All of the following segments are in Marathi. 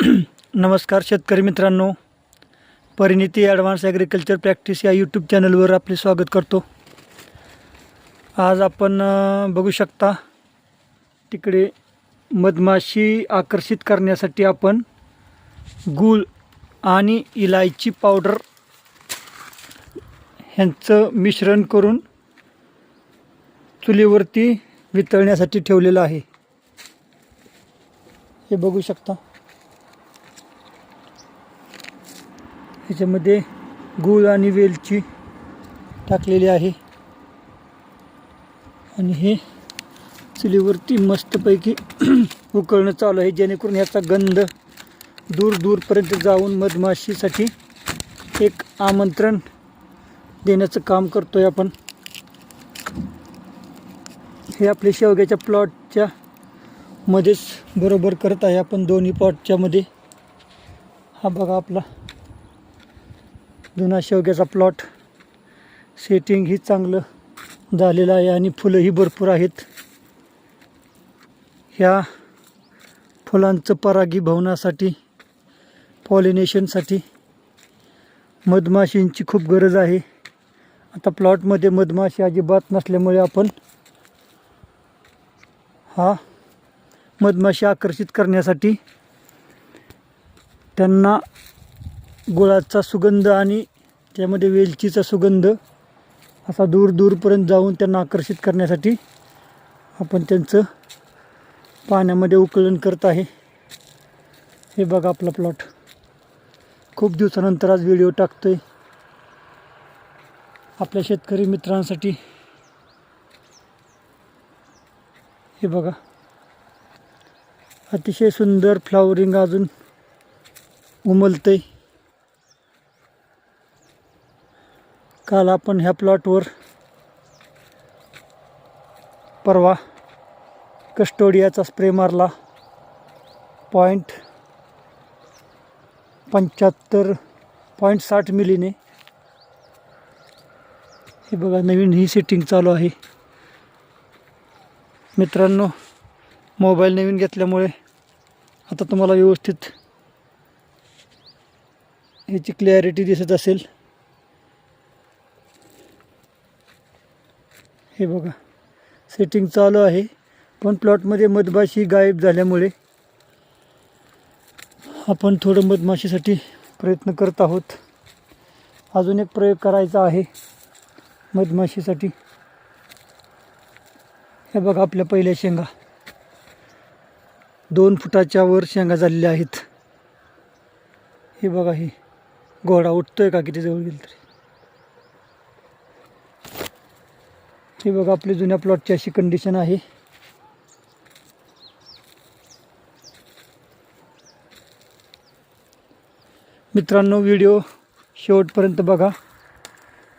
नमस्कार शेतकरी मित्रांनो. परिणिती ॲडव्हान्स ॲग्रिकल्चर प्रॅक्टिस या यूट्यूब चॅनलवर आपले स्वागत करतो. आज आपण बघू शकता तिकडे मधमाशी आकर्षित करण्यासाठी आपण गूळ आणि इलायची पावडर ह्यांचं मिश्रण करून चुलीवरती वितळण्यासाठी ठेवलेलं आहे. हे बघू शकता. ह्याच्यामध्ये गूळ आणि वेलची टाकलेली आहे. आणि हे चुलीवरती मस्तपैकी उकळणं चालू आहे जेणेकरून ह्याचा गंध दूर दूरपर्यंत जाऊन मधमाशीसाठी एक आमंत्रण देण्याचं काम करतोय आपण. हे आपले शेवग्याच्या प्लॉटच्या मध्येच बरोबर करत आहे आपण दोन्ही प्लॉटच्या मध्ये. हा बघा आपला जुना शेवग्याचा प्लॉट सेटिंगही चांगलं झालेलं आहे आणि फुलंही भरपूर आहेत. ह्या फुलांचं परागीभवनासाठी पॉलिनेशनसाठी मधमाशींची खूप गरज आहे. आता प्लॉटमध्ये मधमाशी अजिबात नसल्यामुळे आपण हा मधमाशी आकर्षित करण्यासाठी त्यांना गुळाचा सुगंध आणि त्यामध्ये वेलचीचा सुगंध असा दूर दूरपर्यंत जाऊन त्यांना आकर्षित करण्यासाठी आपण त्यांचं पाण्यामध्ये उकळण करत आहे. हे बघा आपला प्लॉट खूप दिवसानंतर आज व्हिडिओ टाकतो आहे आपल्या शेतकरी मित्रांसाठी. हे बघा. अतिशय सुंदर फ्लावरिंग अजून उमलतं आहे काल आपण ह्या प्लॉटवर परवा कस्टोडियाचा स्प्रे मारला. पॉईंट पंच्याहत्तर पॉईंट साठ मिलीने. हे बघा नवीन ही सेटिंग चालू आहे. मित्रांनो मोबाईल नवीन घेतल्यामुळे आता तुम्हाला व्यवस्थित ह्याची क्लॅरिटी दिसत असेल. हे बघा. सेटिंग चालू आहे. पण प्लॉटमध्ये मधमाशी गायब झाल्यामुळे आपण थोडं मधमाशीसाठी प्रयत्न करत आहोत. अजून एक प्रयोग करायचा आहे मधमाशीसाठी. हे बघा आपल्या पहिल्या शेंगा. दोन फुटाच्या वर शेंगा झालेल्या आहेत. हे बघा हे घोडा उठतोय का किती जवळ गेलं तरी? हे बघा आपली जुन्या प्लॉटची अशी कंडिशन आहे. मित्रांनो व्हिडिओ शेवटपर्यंत बघा.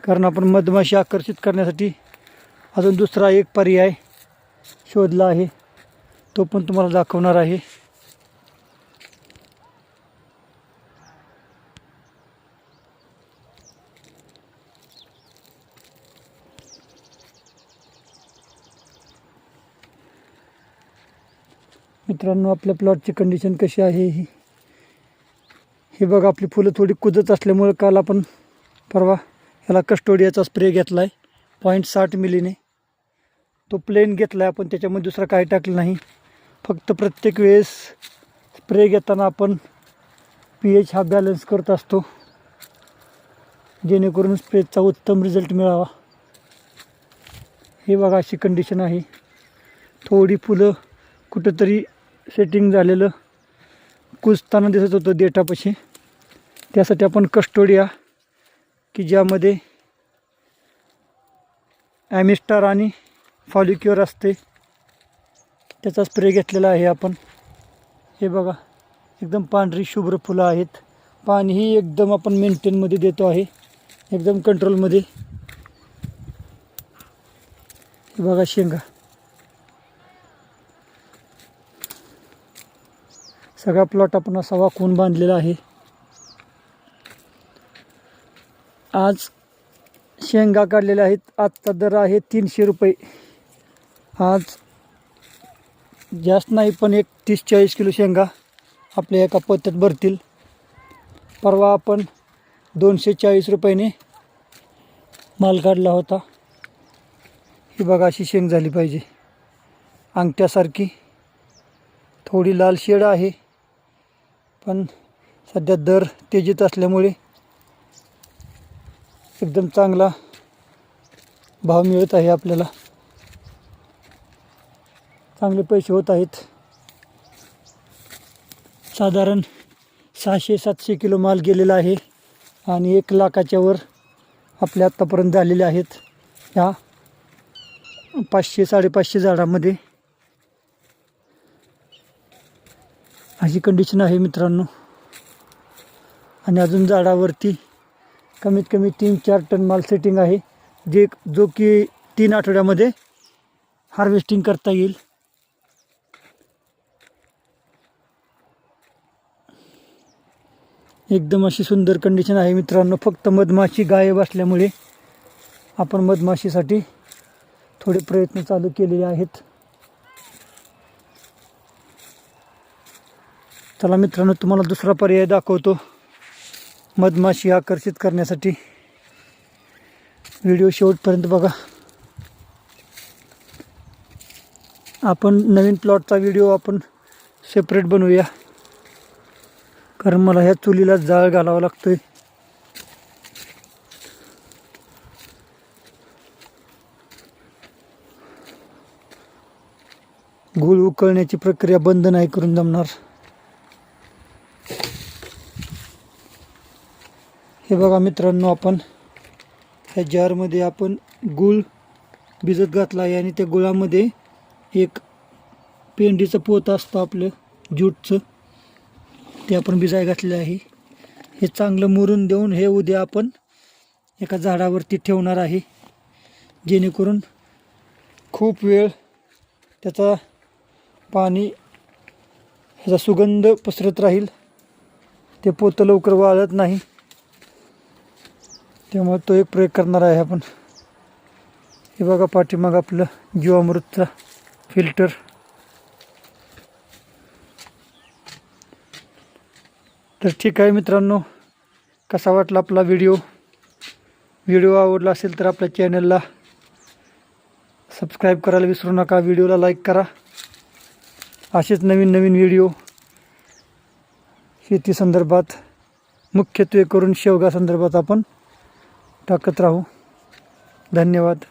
कारण आपण मधमाशी आकर्षित करण्यासाठी अजून दुसरा एक पर्याय शोधला आहे. तो पण तुम्हाला दाखवणार आहे. मित्रांनो आपल्या प्लॉटची कंडिशन कशी आहे ही? हे बघा आपली फुलं थोडी कुजत असल्यामुळे काल आपण परवा ह्याला कस्टोडियाचा स्प्रे घेतला आहे पॉईंट साठ मिलीने. तो प्लेन घेतला आहे आपण त्याच्यामध्ये दुसरा काही टाकलं नाही. फक्त प्रत्येक वेळेस स्प्रे घेताना आपण पी एच हा बॅलन्स करत असतो. जेणेकरून स्प्रेचा उत्तम रिझल्ट मिळावा. हे बघा अशी कंडिशन आहे. थोडी फुलं कुठंतरी सेटिंग झालेलं कुजताना दिसत होतं देठापाशी. त्यासाठी आपण कस्टोडिया की ज्यामध्ये ॲमिस्टार आणि फॉलिक्युअर असते. त्याचा स्प्रे घेतलेला आहे आपण. हे बघा एकदम पांढरी शुभ्र फुलं आहेत. पाणीही एकदम आपण मेंटेनमध्ये देतो आहे. एकदम कंट्रोलमध्ये हे बघा शेंगा. सगळा प्लॉट आपण असा कोण बांधलेला आहे. आज शेंगा काढलेल्या आहेत. आजचा दर आहे तीनशे रुपये. आज जास्त नाही पण एक तीस चाळीस किलो शेंगा आपल्या एका पत्त्यात भरतील. परवा आपण दोनशे चाळीस रुपयाने माल काढला होता. ही बघा अशी शेंग झाली पाहिजे. अंगठ्यासारखी. थोडी लाल शेड आहे. पण सध्या दर तेजीत असल्यामुळे एकदम चांगला भाव मिळत आहे आपल्याला. चांगले पैसे होत आहेत. साधारण सहाशे सातशे किलो माल गेलेला आहे आणि एक लाखाच्या वर आपल्या आत्तापर्यंत झालेले आहेत. ह्या पाचशे साडेपाचशे झाडामध्ये अशी कंडिशन आहे मित्रांनो. आणि अजून झाडावरती कमीत कमी तीन चार टन माल सेटिंग आहे. जे जो की तीन आठवड्यामध्ये हार्वेस्टिंग करता येईल. एकदम अशी सुंदर कंडिशन आहे मित्रांनो. फक्त मधमाशी गायब असल्यामुळे आपण मधमाशीसाठी थोडे प्रयत्न चालू केलेले आहेत. चला मित्रांनो तुम्हाला दुसरा पर्याय दाखवतो. मधमाशी आकर्षित करण्यासाठी. व्हिडिओ शेवटपर्यंत बघा. आपण नवीन प्लॉटचा व्हिडिओ आपण सेपरेट बनवूया. कारण मला ह्या चुलीला जाळ घालावा लागतोय. गुळ उकळण्याची प्रक्रिया बंद नाही करून जमणार. हे बघा मित्रांनो आपण ह्या जारमध्ये आपण गुळ भिजत घातला आहे आणि त्या गुळामध्ये एक पेंडीचं पोत असतं आपलं ज्यूटचं. ते आपण भिजाय घातलेलं आहे. हे चांगलं मुरून देऊन हे उद्या आपण एका झाडावरती ठेवणार आहे. जेणेकरून खूप वेळ त्याचा पाणी ह्याचा सुगंध पसरत राहील. ते पोतं लवकर वाळत नाही. त्यामुळे तो एक प्रयोग करणार आहे आपण. हे बघा पाठीमाग आपलं जीवामृतचा फिल्टर. तर ठीक आहे मित्रांनो कसा वाटला आपला व्हिडिओ? व्हिडिओ आवडला असेल तर आपल्या चॅनलला सबस्क्राईब करायला विसरू नका व्हिडिओला लाईक करा. असेच नवीन नवीन व्हिडिओ शेती संदर्भात मुख्यत्वे करून शेवगा संदर्भात आपण टाकत राहू. धन्यवाद.